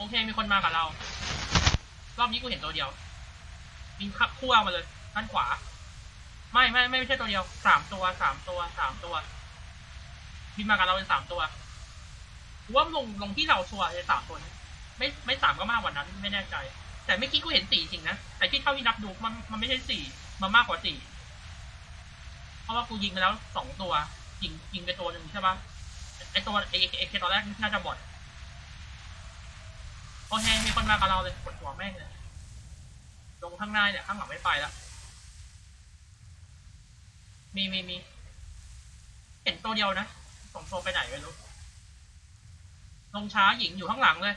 โอเค มีคนมากับเรา รอบนี้กูเห็นตัวเดียววิ่งขับคั่วมาเลยด้านขวาไม่ไม่ไม่ไม่ใช่ตัวเดียวสามตัวสามตัวสามตัวบินมากับเราเป็นสามตัวกูว่าลงลงที่เราชัวร์เลยสามตัวนี้ไม่ไม่สามก็มากกว่านั้นไม่แน่ใจ แต่เมื่อกี้กูเห็นสี่จริงนะแต่ที่เท่าที่นับดูมันมันไม่ใช่สี่มันมากกว่าสี่เพราะว่ากูยิงไปแล้วสองตัวยิงยิงไปตัวหนึ่งใช่ปะไอตัวไอไอเคตอนแรกน่าจะบอด โอเคมีคนมากับเราเลยกดหัวแม่งเลยลงข้างหน้าเนี่ยข้างหลังไม่ไปแล้วมีมีมีเห็นตัวเดียวนะสองตัวไปไหนไม่รู้ลงช้าหญิงอยู่ข้างหลังเลย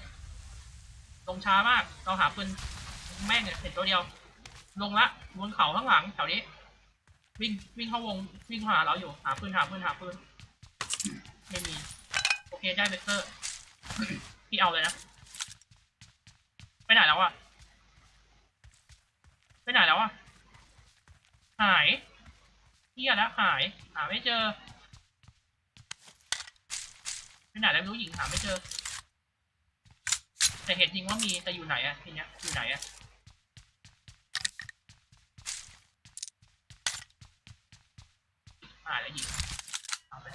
ลงช้ามาก เราหาปืนแม่งเนี่ยเห็นตัวเดียว ลงละบนเขาข้างหลังแถวนี้ วิ่งวิ่งเข้าวงวิ่งหาเราอยู่หาปืนหาปืนหาปืนไม่มี โอเคได้เบเตอร์พี่เอาเลยนะ ไปไหนแล้วอะไปไหนแล้วอะหายเที่ยแล้วหาย หาไม่เจอไปไหนแล้วไม่รู้หญิงหาไม่เจอ แต่เห็นจริงว่ามีแต่อยู่ไหนอะทีเนี้ยอยู่ไหนอะหายแล้วหญิงเอาไป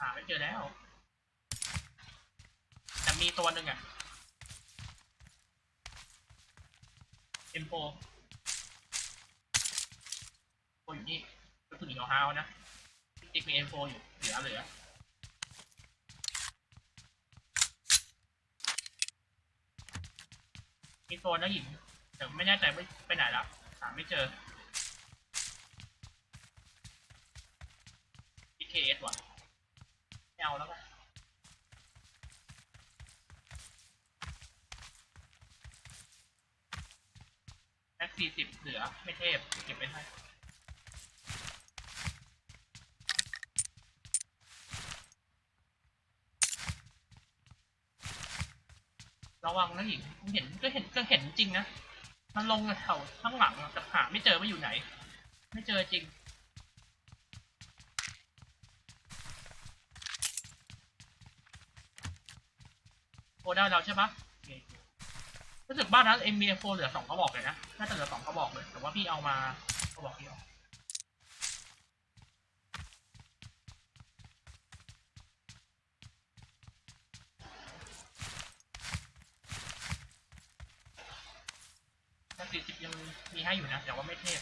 หาไม่เจอแล้ว แต่มีตัวหนึ่งอะ เอ็มโฟโอยู่นี่ก็คือหญิงเอาฮาวนะติ๊กมีเอ็มโฟอยู่เหลือเหลือมีตัวนะหญิงแต่ไม่แน่ใจว่ไปไหนและหาไม่เจอ PKS ว่ะไม่เอาแล้วกันแม็ก สี่สิบเหลือ ไม่เทพ เก็บไปให้ระวังนะหญิงเห็นก็เห็นก็เห็นจริงนะ มันลงแถวข้างหลังแต่หาไม่เจอว่าอยู่ไหน ไม่เจอจริง โอได้แล้วใช่ปะ รู้สึกบ้านนั้นเอ็มบีโฟเหลือสองกระบอกเลยนะ น่าจะเหลือสองกระบอกเลย แต่ว่าพี่เอามากระบอกเดียวแต่สี่สิบยังมีให้อยู่นะ แต่ว่าไม่เทพ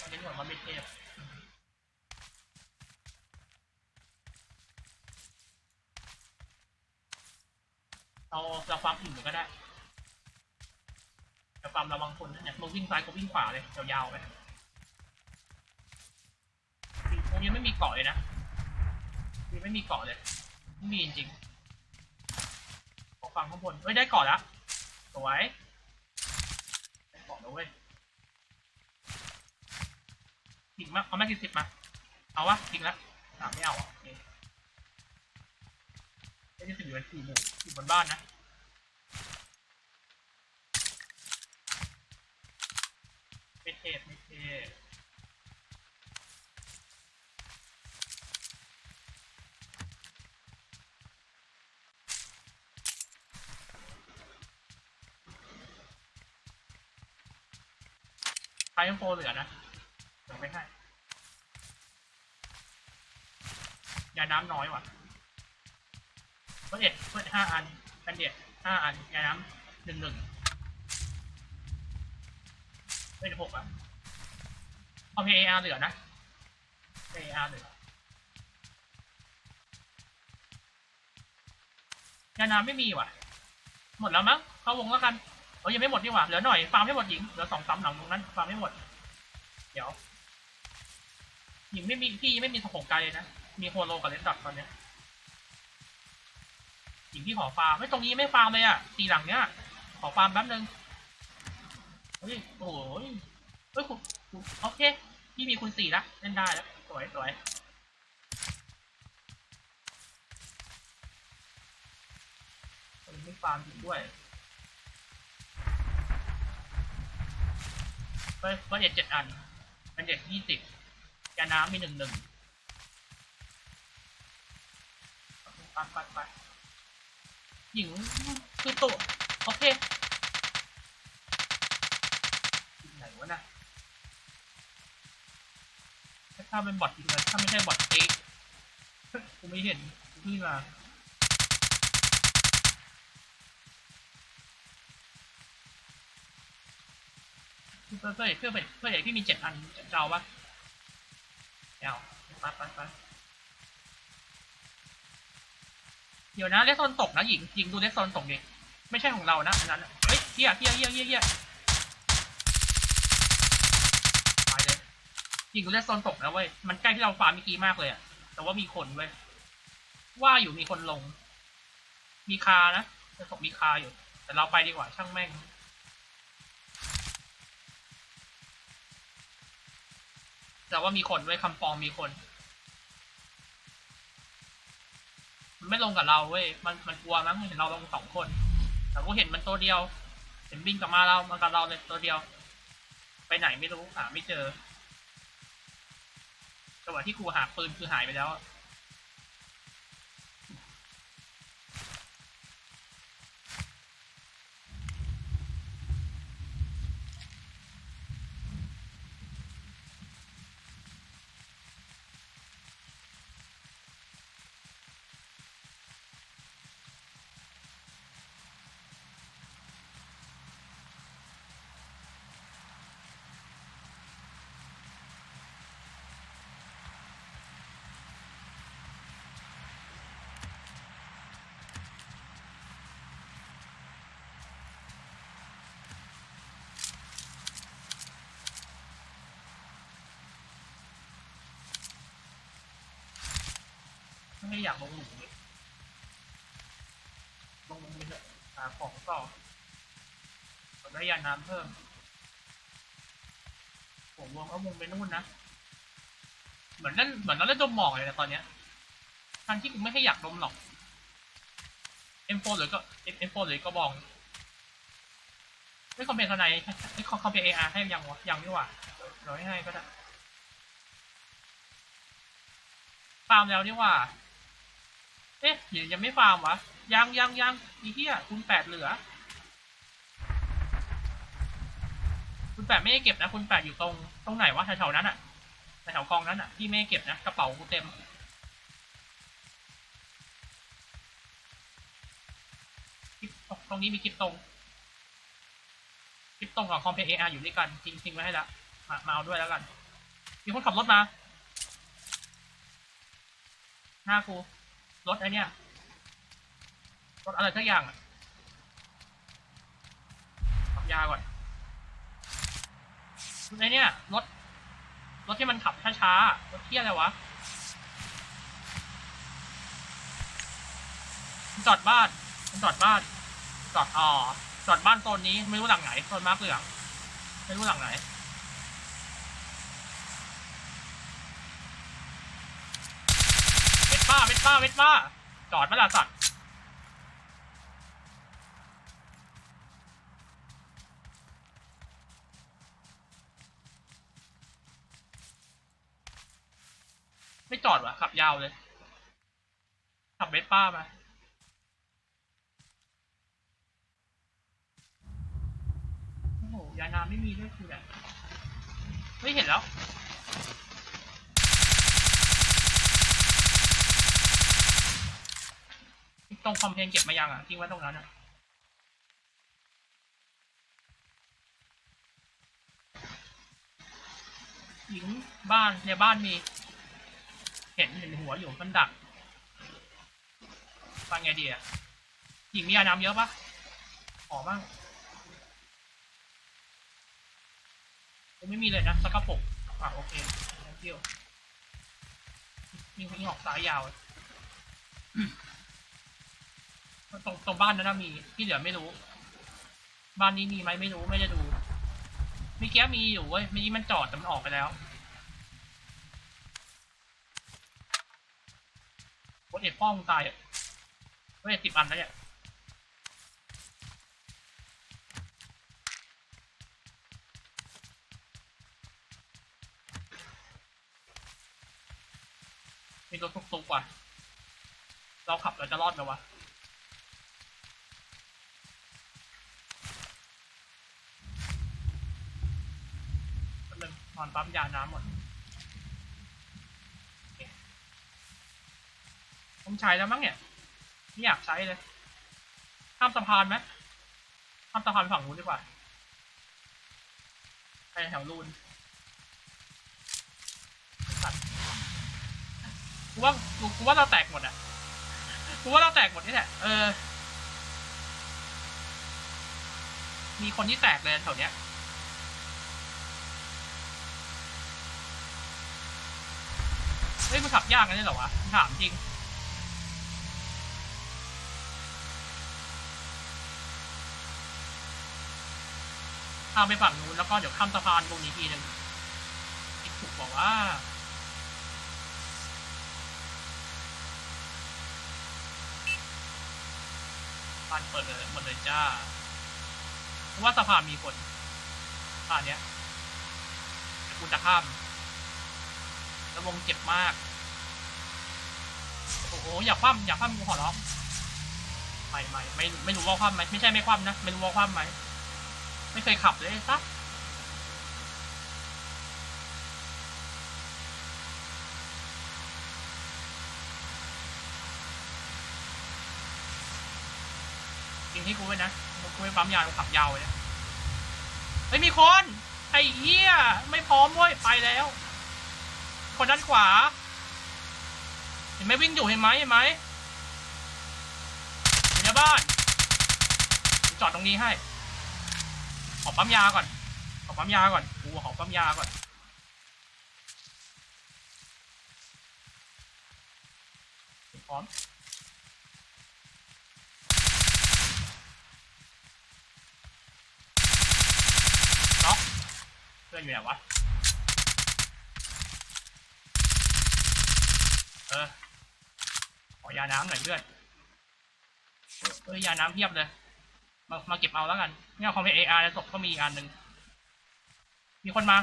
ตอนนี้หน่วยว่าไม่เทพเราเราฟาร์มอิ่มก็ได้ แต่ฟามระวังคนเนี่ยมึงวิ่งซ้ายก็วิ่งขวาเลยยาวๆไปตรงนี้ไม่มีเกาะเลยนะนี่ไม่มีเกาะเลยไม่มีจริงๆขอฟังข้างบนเฮ้ยได้เกาะแล้วสวยได้เกาะแล้วเว้ยทิ้งมาเอาแม่กินสิบมาเอาวะทิ้งแล้วสามไม่เอาอะโอเคไม่ได้สิบอยู่บนสี่หมู่อยู่บนบ้านนะ ไม่เทพไม่เทพไฟยังโฟเหลือนะเดี๋ยวไม่ให้ยาน้ำน้อยว่ะเพื่อเอ็ดเพื่อห้าอันกันเด็ดห้าอันยาน้ำหนึ่งหนึ่ง ไม่ได้หกอะพอ PAR เหลือนะ PAR เหลือยาน้ำไม่มีว่ะ หมดแล้วมั้งเข้าวงแล้วกันเออยังไม่หมดนี่หว่าเหลือหน่อยฟาร์มให้หมดหญิงเหลือสองสามหลังตรงนั้นฟาร์มให้หมด เดี๋ยวหญิงไม่มีพี่ไม่มีสของไกลเลยนะมีโฮโลกับเลนดอทตอนเนี้ยหญิงที่ขอฟาร์มไม่ตรงนี้ไม่ฟาร์มเลยอะสี่หลังเนี้ยขอฟาร์มแป๊บนึง ฮ้ย โอ้ยเฮ้ยคุณโอเค พี่มีคุณสี่ละเล่นได้แล้ว สวยสวยไม่ฟาร์มจริงด้วยเฟิร์เฟิร์สเอ็ดเจ็ดอันเป็นเด็กยี่สิบยาน้ำมีหนึ่งหนึ่งปัดปัดปัดหญิงคือตัวโอเคที่ไหนวะน่ะ ถ้าเป็นบอทจริงเลยถ้าไม่ใช่บอทเอ็กกูไม่เห็นนี่มาเพื่อเพื่อเพื่อเพื่อนใหญ่พี่มีเจ็ดอันจะเอาปะเอาไปไปไปเดี๋ยวนะเลสโซนตกนะหญิงหญิงดูเลสโซนตกดิไม่ใช่ของเรานะอันนั้นเฮ้ยเฮียเฮียเฮียเฮียเฮียตายเลย หญิงดูเลสโซนตกนะเว้ย มันใกล้ที่เราฟาร์มเมื่อกี้มากเลยอะแต่ว่ามีคนเว้ย ว่าอยู่มีคนลง มีคานะจะตกมีคาอยู่ แต่เราไปดีกว่าช่างแม่ง แต่ว่ามีคนเว้ยคำฟองมีคน มันไม่ลงกับเราเว้ย มันมันกลัวมั้งเห็นเราลงสองคน แต่กูเห็นมันตัวเดียว เห็นบินกลับมาเรามากับเราเลยตัวเดียว ไปไหนไม่รู้หาไม่เจอ จังหวะที่ครูหาปืนคือหายไปแล้ว ไม่ได้อยากลงหลุมเลยลงหลุมไปเถอะหาของต่อผมได้ยาน้ำเพิ่ม ผมวงเอาวงไปนู่นนะ เหมือนนั่นเหมือนเราเล่นดมหมอกเลยนะตอนเนี้ยทั้งที่กูไม่ให้อยากดมหรอก M4 หรือก็ M4 หรือก็บองไม่คอมเพลนทนายไม่คอมเพลนเออาร์ให้ยังวะยังนี่หว่าเราไม่ให้ก็ได้ฟาร์มแล้วนี่หว่า หรือยังไม่ฟาร์มวะ ยังยังยังอีเหี้ยคุณแปดเหลือ คุณแปดไม่ได้เก็บนะ คุณแปดอยู่ตรงตรงไหนวะแถวๆนั้นอะแถวกองนั้นอะที่ไม่ได้เก็บนะกระเป๋ากูเต็มตรงนี้มีคลิปตรงคลิปตรงกับคอมเพลเออาร์อยู่ด้วยกันทิ้งทิ้งไว้ให้ละมามาเอาด้วยแล้วกัน มีคนขับรถมา หน้ากู รถไอเนี้ย รถอะไรสักอย่างอะขับยาก่อนรถไอเนี้ยรถ รถที่มันขับช้าๆ รถเที่ยอะไรวะจอดบ้านมันจอดบ้านจอดอ๋อจอดบ้านโซนนี้ไม่รู้หลังไหนโซนมาร์กเหลืองไม่รู้หลังไหนเวทป้าเวทป้าเวทป้าจอดมาละสัตว์ จอดวะขับยาวเลย ขับเวทป้ามาโอ้โหยาน้ำไม่มีด้วยคือแบบไม่เห็นแล้วตรงคอมเพลนเก็บมายังอะทิ้งไว้ตรงนั้นอะหญิงบ้านในบ้านมี เห็นเห็นหัวอยู่มันดักฟังไงดีอะหญิงมียาน้ำเยอะปะขอบ้างผมไม่มีเลยนะสักกระปุกอะโอเค thank you ยิงยิงออกซ้ายยาวตรงตรงบ้านนั้นนะมีที่เหลือไม่รู้ บ้านนี้มีไหมไม่รู้ไม่ได้ดูเมื่อกี้มีอยู่เว้ยเมื่อกี้มันจอดแต่มันออกไปแล้ว คนเอกป้องตายอะโอ้เนี่ยสิดอันแล้วเนี่ยมีรถตุ๊กๆว่ะเราขับเราจะรอดไหมวะหนึ่งนอนปั๊มยาน้ำหมด ต้องใช้แล้วมั้งเนี่ยไม่อยากใช้เลยข้ามสะพานไหมข้ามสะพานฝั่งนู้นดีกว่าไปแถวรูนกูว่ากูว่าเราแตกหมดอะกูว่าเราแตกหมดนี่แหละเออ มีคนที่แตกเลยแถวเนี้ยเฮ้ยมันขับยากกันเลยเหรอวะถามจริง ข้ามไปฝั่งนู้นแล้วก็เดี๋ยวข้ามสะพานตรงนี้ทีหนึ่งอีกถูกบอกว่าสะพานเปิดเลยหมดเลยจ้าเพราะว่าสะพานมีคนสะพานเนี้ยกูจะข้ามแล้ววงเจ็บมาก โอ้โหอย่าคว่ำอย่าคว่ำกูขอร้องไม่ไม่ไม่ไม่รู้ว่าคว่ำไหมไม่ใช่ไม่คว่ำนะไม่รู้ว่าคว่ำไหม ไม่เคยขับเลยสักจริงที่กูไว้นะกูไม่ปั๊มยากูขับยาวเลยนะเฮ้ยมีคน ไอ้เหี้ย ไม่พร้อมเว้ยไปแล้ว คนด้านขวา เห็นไหมวิ่งอยู่เห็นไหมเห็นไหมอยู่ในบ้านจอดตรงนี้ให้ ขอปั๊มยาก่อน ขอปั๊มยาก่อนกูขอปั๊มยาก่อน พร้อม น็อกเพื่อนอยู่ไหนวะ เออ ขอยาน้ำหน่อยเพื่อนเอ้ยยาน้ำเพียบเลย มามาเก็บเอาแล้วกันเนี่ยคอมเพลตเออาร์ศพก็มีอีกอันหนึ่งมีคนมา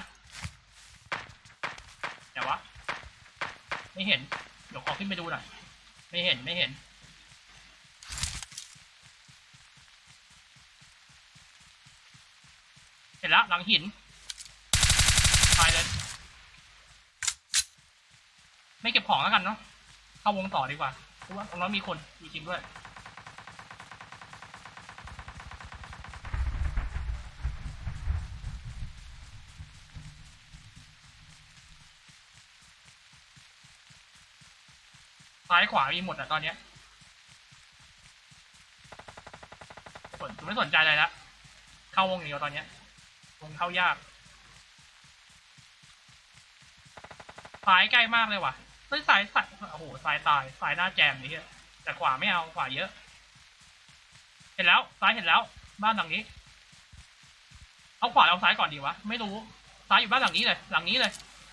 เดี๋ยววะ ไม่เห็น เดี๋ยวขอขึ้นไปดูหน่อย ไม่เห็นไม่เห็น เห็นแล้วหลังหินตายเลย ไม่เก็บของแล้วกันเนาะ เข้าวงต่อดีกว่าเพราะว่าตรงนั้นมีคนมีจริงด้วยายขวามีหมดอะตอนเนี้ยสนไม่สนใจอะไรละเข้าวงเดียวตอนเนี้ยวงเข้ายากสายใกล้มากเลยว่ะเฮ้ยสายสายโอ้โหสายตายสายหน้าแจมนี่เฮียแต่ขวาไม่เอาขวาเยอะ เห็นแล้วซ้ายเห็นแล้ว บ้านหลังนี้ เอาขวาเอาซ้ายก่อนดีวะไม่รู้ซ้ายอยู่บ้านหลังนี้เลย หลังนี้เลย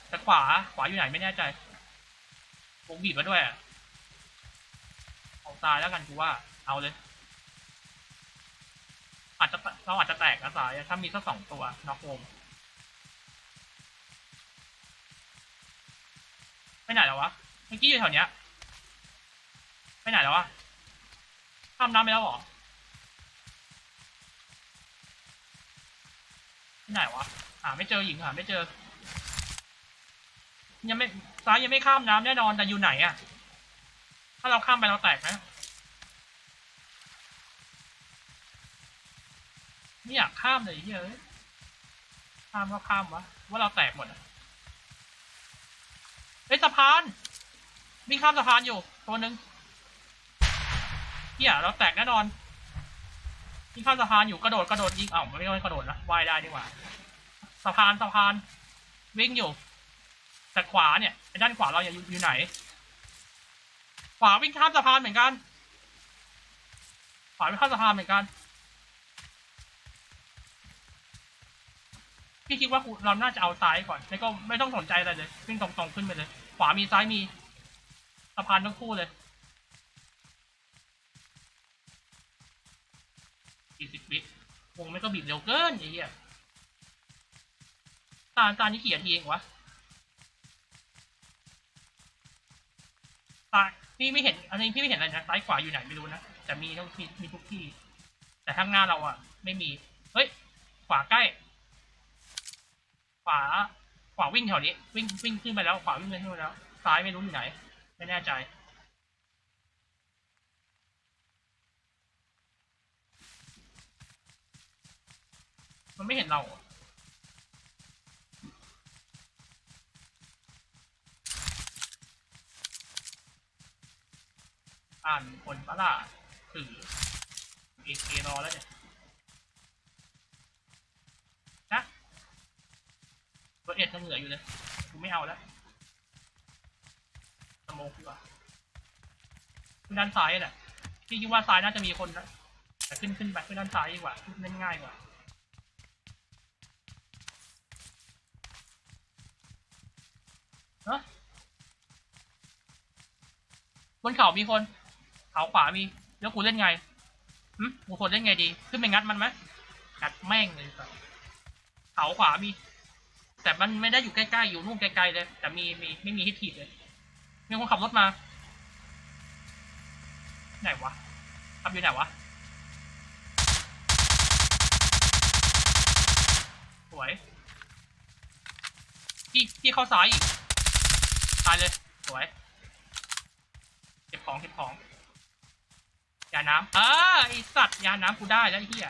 แต่ขวาขวาอยู่ไหนไม่แน่ใจวงบีบมาด้วย อะเอายแล้วกันกูว่า เอาเลย อาจจะเราอาจจะแตกนะซ้ายถ้ามีสักสองตัวนอกวงไปไหนแล้ววะ เมื่อกี้อยู่แถวเนี้ยไปไหนแล้ววะข้ามน้ำไปแล้วหรอไปไหนวะหาไม่เจอหญิงหาไม่เจอ ยังไม่ซ้ายยังไม่ข้ามน้ำแน่นอนแต่อยู่ไหนอะถ้าเราข้ามไปเราแตกไห ไม่อยากข้ามเลยเฮ้ยข้ามก็ข้ามวะ ว่าเราแตกหมดอะเฮ้ยสะพานวิ่งข้ามสะพานอยู่ตัวหนึ่งเฮียเราแตกแน่นอนวิ่งข้ามสะพานอยู่กระโดดกระโดดยิงเอ้าไม่ต้องกระโดดละว่ายได้ดีกว่าสะพานสะพานวิ่งอยู่แต่ขวาเนี่ยไอ้ด้านขวาเราอยู่อยู่ไหน ขวาวิ่งข้ามสะพานเหมือนกัน ขวาวิ่งข้ามสะพานเหมือนกัน พี่คิดว่าเราน่าจะเอาซ้ายก่อนแล้วก็ไม่ต้องสนใจอะไรเลยวิ่งตรงๆขึ้นไปเลย ขวามีซ้ายมีสะพานทั้งคู่เลยสี่สิบวิวงไม่ก็บีบเร็วเกินไอ้เหี้ยตาตานี่กี่นาทีเองวะซ้าพี่ไม่เห็น อันนี้พี่ไม่เห็นอะไรนะซ้ายขวาอยู่ไหนไม่รู้นะแต่มีต้องมีมีทุกที่ แต่ข้างหน้าเราอะ ไม่มี เฮ้ย ขวาใกล้ ขวา ขวาวิ่งแถวนี้ วิ่งวิ่งขึ้นไปแล้ว ขวาวิ่งขึ้นไปแล้ว ซ้ายไม่รู้อยู่ไหน ไม่แน่ใจ มันไม่เห็นเราอ่านคนปะล่ะถือเอเรอแล้วเนี่ย นะตัว เอ็ดยังเหลืออยู่เลยกูไม่เอาแล้วสโมกดีกว่าขึ้นด้านซ้ายแหละพี่คิดว่าซ้ายน่าจะมีคนนะแต่ขึ้นขึ้นไปขึ้นด้านซ้ายดีกว่าขึ้นเล่นง่ายกว่าเนอะบนเขามีคน เขาขวามี แล้วกูเล่นไงหึกูควรเล่นไงดี ขึ้นไปงัดมันไหมงัดแม่งเลยสัสเขาขวามี แต่มันไม่ได้อยู่ใกล้ๆ อยู่นู่นไกลๆเลย แต่มีมีไม่มีฮิตทีบเลย มีคนขับรถมา ไหนวะขับอยู่ไหนวะ สวยพี่พี่เข้าซ้ายอีก ตายเลย สวย เก็บของเก็บของ ยาน้ำอ่าไอสัตว์ ยาน้ำกูได้แล้วไอ้เหี้ย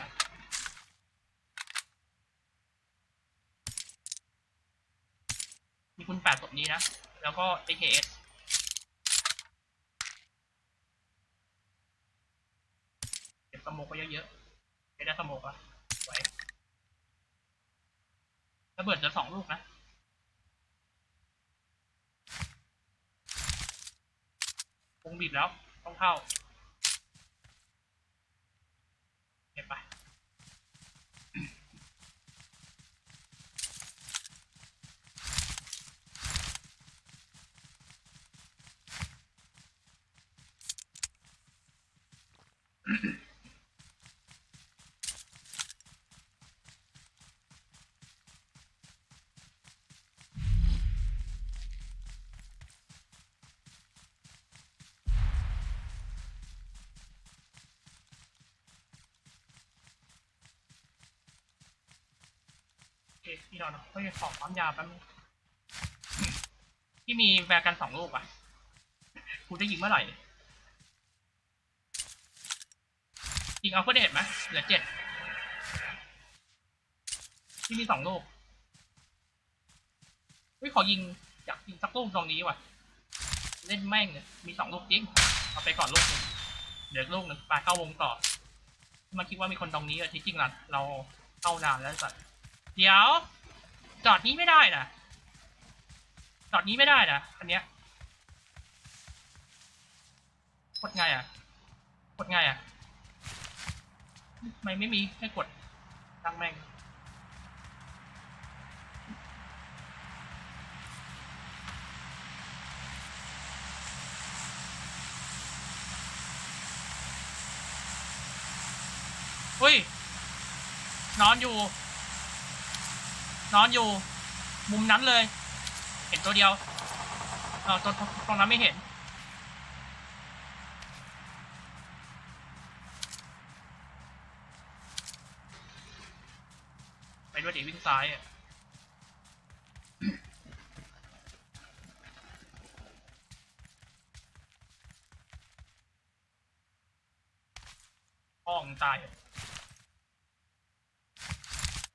มีคุณ แปดศพนี้นะ แล้วก็ AKS เก็บสโมกไว้เยอะๆไม่ได้สโมกอะไว้ระเบิดจะสองลูกนะวงบีบแล้ว ต้องเข้า เก็บไป โอเคพี่นอนก็ยังขอความยาวแป๊บนึงพี่มีแวร์กันสองลูกอะกูจะยิงเมื่อไหร่ ยิงเอาเพื่อเดทไหมเหลือเจ็ดพี่มีสองลูกเฮ้ยขอยิงอยากยิงสักลูกตรงนี้ว่ะ เล่นแม่งเลยมีสองลูกจริง เอาไปก่อนลูกหนึ่งเดี๋ยวลูกหนึ่งไปเข้าวงต่อมันคิดว่ามีคนตรงนี้อะที่จริงล่ะเราเข้านานแล้วสัตว์เดี๋ยว จอดนี้ไม่ได้นะจอดนี้ไม่ได้นะอันเนี้ยกดไงอะกดไงอะ ทำไมไม่มีให้กดตั้งแม่งเฮ้ย นอนอยู่ นอนอยู่ มุมนั้นเลย เห็นตัวเดียวเออตัวตรงนั้นไม่เห็น ติวิ่งซ้ายอะพ่อมึงตายอะ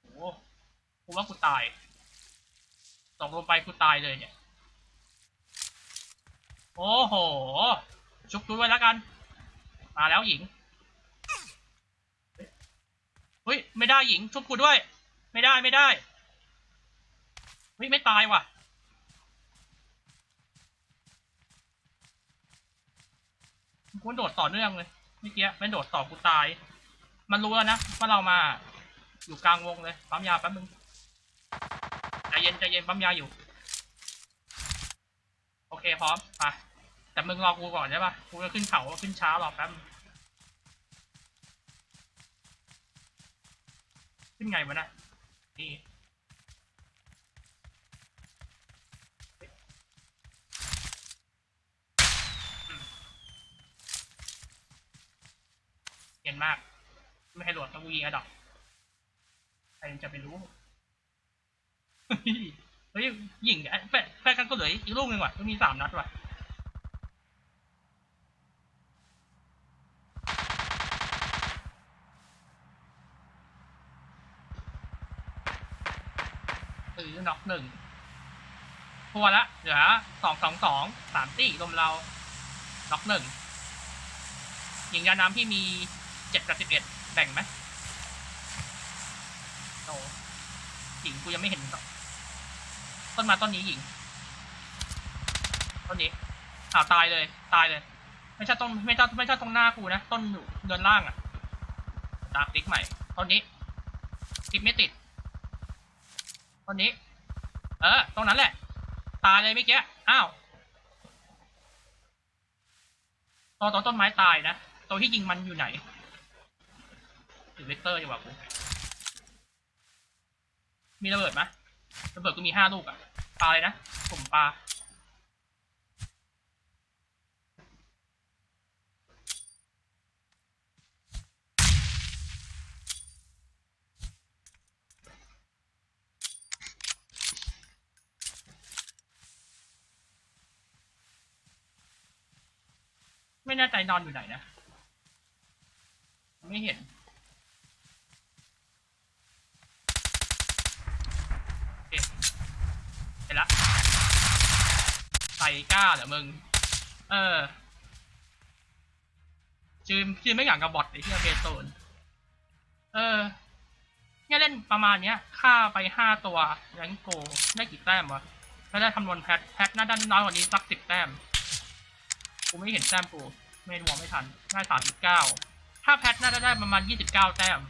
โอ้โหกูว่ากูตายตกลงไปกูตายเลยเนี่ย โอ้โห ชุบดูไว้แล้วกัน มาแล้วหญิง เฮ้ย ไม่ได้หญิง ชุบกูด้วย ไม่ได้ไม่ได้เฮ้ยไม่ตายว่ะ กูโดดต่อเนื่องเลยเมื่อกี้ไม่โดดต่อกูตาย มันรู้แล้วนะว่าเรามาอยู่กลางวงเลยปั๊มยาแป๊บนึงใจเย็นใจเย็นปั๊มยาอยู่ โอเคพร้อมไปแต่มึงรอกูก่อนใช่ปะกูจะขึ้นเขาขึ้นช้ารอแป๊บขึ้นไงวะนะ นี่เห็นมาก ไม่ให้โหลดต้องกูยิงอะดอกใครจะไปรู้ เฮ้ย ยิงแฟนแฟนกันก็เหลืออีกลูกหนึ่งว่ะมีสามนัดว่ะ น็อกหนึ่งทัวร์ละ เหลือสองสองสองสามตีรวมเราน็อกหนึ่งยิงยาน้ำที่มีเจ็ดกับสิบเอ็ดแบ่งไหมโตหญิงกูยังไม่เห็นหรอต้นมาต้นนี้หญิงต้นนี้อ่าวตายเลยตายเลย ไม่ใช่ต้นไม่ใช่ไม่ใช่ตรงหน้ากูนะ ต้นอยู่เดินล่างอะดาร์คลิกใหม่ต้นนี้ติดไม่ติดต้นนี้ เออ ตรงนั้นแหละ ตายเลยเมื่อกี้ อ้าวตัวตอนต้นไม้ตายนะ ตัวที่ยิงมันอยู่ไหนถือเวกเตอร์อยู่ว่ากู มีระเบิดไหมระเบิดกูมีห้าลูกอะปลาเลยนะ ผมปลา ไม่แน่ใจนอนอยู่ไหนนะ ไม่เห็น โอเคเห็นละ ใส่กล้าเหรอมึง เออชื่อชื่อไม่อย่างกับบอทไอ้ที่เบโซนเออเนี่ยเล่นประมาณเนี้ยฆ่าไปห้าตัวแรงโก ได้กี่แต้มวะแล้วได้คำนวณแพท แพทน่าจะน้อยกว่านี้สักสิบแต้ม กูไม่เห็นแต้มกู ไม่รวมไม่ทันได้สามสิบเก้าถ้าแพทน่าจะได้ประมาณยี่สิบเก้าแต้ม